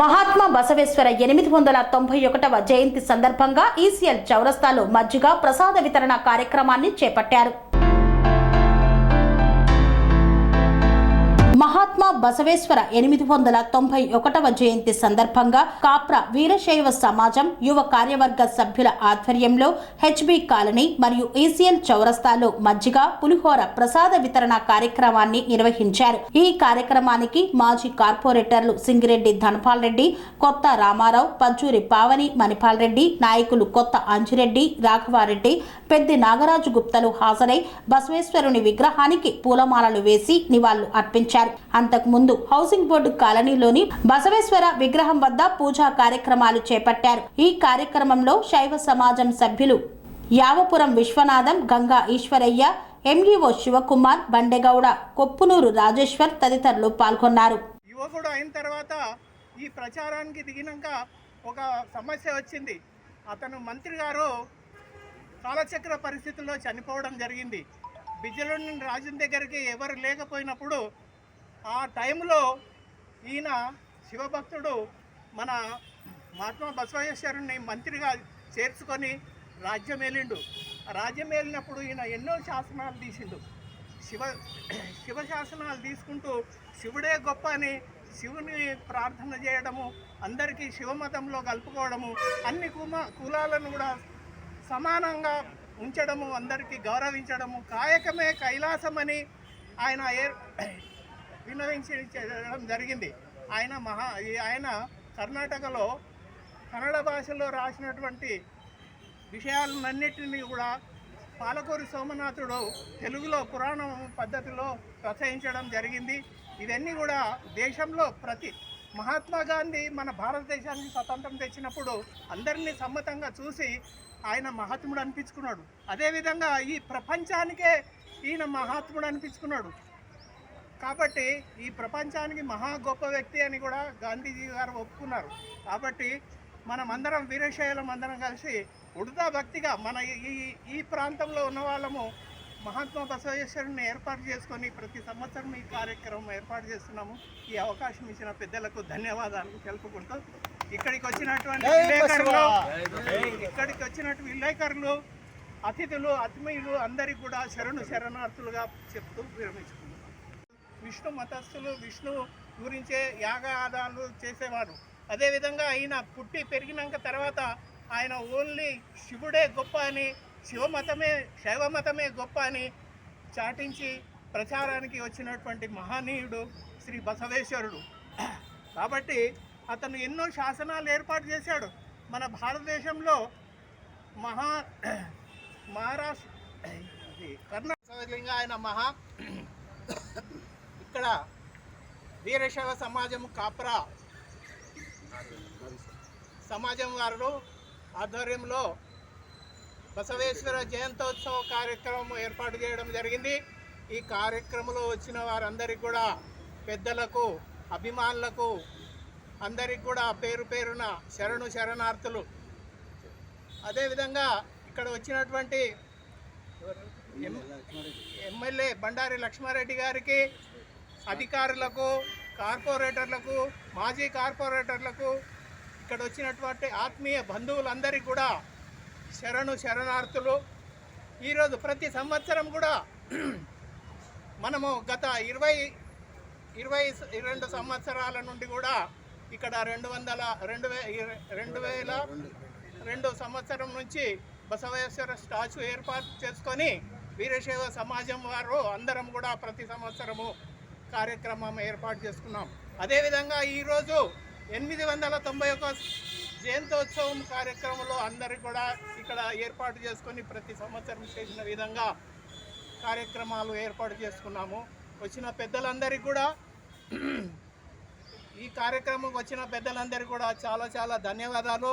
మహాత్మా బసవేశ్వర ఎనిమిది వందల తొంభై ఒకటవ జయంతి సందర్భంగా ఈసీఎల్ చౌరస్తాలో మజ్జిగ ప్రసాద వితరణ కార్యక్రమాన్ని చేపట్టారు. బసవేశ్వర ఎనిమిది వందల తొంభై ఒకటవ జయంతి సందర్భంగా కాప్రా వీరశైవ సమాజం యువ కార్యవర్గ సభ్యుల ఆధ్వర్యంలో హెచ్బి కాలనీ మరియు ఈసీఎల్ చౌరస్తాలో మజ్జిగ పులిహోర ప్రసాద వితరణ కార్యక్రమాన్ని నిర్వహించారు. ఈ కార్యక్రమానికి మాజీ కార్పొరేటర్లు సింగిరెడ్డి ధనపాల్ రెడ్డి కొత్త రామారావు పంచూరి పావని మణిపాల్ రెడ్డి నాయకులు కొత్త అంజిరెడ్డి రాఘవారెడ్డి పెద్ది నాగరాజు గుప్తలు హాజరై బసవేశ్వరుని విగ్రహానికి పూలమాలలు వేసి నివాళులు అర్పించారు. ముందు హౌసింగ్ బోర్డు కాలనీలోని బసవేశ్వర విగ్రహం వద్ద పూజా కార్యక్రమాలు చేపట్టారు. ఈ కార్యక్రమంలో శైవ సమాజం సభ్యులు యావపురం విశ్వనాథం గంగా ఈశ్వరయ్య ఎంఈఓ శివకుమార్ బండెగౌడ కొప్పునూరు రాజేశ్వర్ తదితరులు పాల్గొన్నారు. యువకుడు అయిన తర్వాత ఈ ప్రచారానికి దిగినాక ఒక సమస్య వచ్చింది. అతను మంత్రి గారు కాలచక్ర పరిస్థితుల్లో చనిపోవడం జరిగింది. బిజ్జలుని రాజుని దగ్గరికి ఎవరు లేకపోయినప్పుడు ఆ టైంలో ఈయన శివభక్తుడు మన మహాత్మా బసవేశ్వరుని మంత్రిగా చేర్చుకొని రాజ్యం ఏలిండు. రాజ్యం ఏలినప్పుడు ఈయన ఎన్నో శాసనాలు తీసిండు. శివ శివ శాసనాలు తీసుకుంటూ శివుడే గొప్ప అని శివుని ప్రార్థన చేయడము అందరికీ శివమతంలో కలుపుకోవడము అన్ని కుమ కులాలను కూడా సమానంగా ఉంచడము అందరికీ గౌరవించడము కాయకమే కైలాసమని ఆయన ఏర్ జరిగింది. ఆయన మహా ఈ ఆయన కర్ణాటకలో కన్నడ భాషలో రాసినటువంటి విషయాలన్నింటినీ కూడా పాలకూరి సోమనాథుడు తెలుగులో పురాణం పద్ధతిలో రచయించడం జరిగింది. ఇవన్నీ కూడా దేశంలో ప్రతి మహాత్మా గాంధీ మన భారతదేశానికి స్వతంత్రం తెచ్చినప్పుడు అందరినీ సమ్మతంగా చూసి ఆయన మహాత్ముడు అనిపించుకున్నాడు. అదేవిధంగా ఈ ప్రపంచానికే ఈయన మహాత్ముడు అనిపించుకున్నాడు. కాబట్టి ఈ ప్రపంచానికి మహా గొప్ప వ్యక్తి అని కూడా గాంధీజీ గారు ఒప్పుకున్నారు. కాబట్టి మనమందరం వీరశైలం అందరం కలిసి ఉడతా భక్తిగా మన ఈ ఈ ప్రాంతంలో ఉన్న వాళ్ళము మహాత్మా బసవేశ్వరుని ఏర్పాటు చేసుకొని ప్రతి సంవత్సరం ఈ కార్యక్రమం ఏర్పాటు చేస్తున్నాము. ఈ అవకాశం ఇచ్చిన పెద్దలకు ధన్యవాదాలు తెలుపుకుంటూ ఇక్కడికి వచ్చినటువంటి విలేకరులు ఇక్కడికి వచ్చినట్టు విలేకరులు అతిథులు ఆత్మీయులు అందరికీ కూడా శరణు శరణార్థులుగా చెప్తూ విరమించుకున్నాం విష్ణు మతస్థులు విష్ణు గురించే యాగాదాలు చేసేవారు. అదేవిధంగా ఆయన పుట్టి పెరిగినాక తర్వాత ఆయన ఓన్లీ శివుడే గొప్ప అని శివమతమే శైవమతమే గొప్ప అని చాటించి ప్రచారానికి వచ్చినటువంటి మహనీయుడు శ్రీ బసవేశ్వరుడు. కాబట్టి అతను ఎన్నో శాసనాలు ఏర్పాటు చేశాడు. మన భారతదేశంలో మహా మహారాష్ట్ర కర్ణాటక. ఆయన మహా ఇక్కడ వీరశైవ సమాజం కాప్రా సమాజం వారు ఆధ్వర్యంలో బసవేశ్వర జయంతోత్సవ కార్యక్రమం ఏర్పాటు చేయడం జరిగింది. ఈ కార్యక్రమంలో వచ్చిన వారందరికీ కూడా పెద్దలకు అభిమానులకు అందరికి కూడా పేరు పేరున శరణు శరణార్థులు. అదేవిధంగా ఇక్కడ వచ్చినటువంటి ఎమ్మెల్యే బండారి లక్ష్మారెడ్డి గారికి అధికారులకు కార్పొరేటర్లకు మాజీ కార్పొరేటర్లకు ఇక్కడ వచ్చినటువంటి ఆత్మీయ బంధువులందరికీ కూడా శరణు శరణార్థులు. ఈరోజు ప్రతి సంవత్సరం కూడా మనము గత ఇరవై ఇరవై రెండు సంవత్సరాల నుండి కూడా ఇక్కడ రెండు వందల రెండు వే రెండు వేల రెండు సంవత్సరం నుంచి బసవేశ్వర స్టాచ్యూ ఏర్పాటు చేసుకొని వీరశైవ సమాజం వారు అందరం కూడా ప్రతి సంవత్సరము కార్యక్రమం ఏర్పాటు చేసుకున్నాం. అదేవిధంగా ఈరోజు ఎనిమిది వందల తొంభై ఒక జయంతోత్సవం కార్యక్రమంలో అందరు కూడా ఇక్కడ ఏర్పాటు చేసుకొని ప్రతి సంవత్సరం చేసిన విధంగా కార్యక్రమాలు ఏర్పాటు చేసుకున్నాము. వచ్చిన పెద్దలందరికీ కూడా ఈ కార్యక్రమం వచ్చిన పెద్దలందరికీ కూడా చాలా చాలా ధన్యవాదాలు.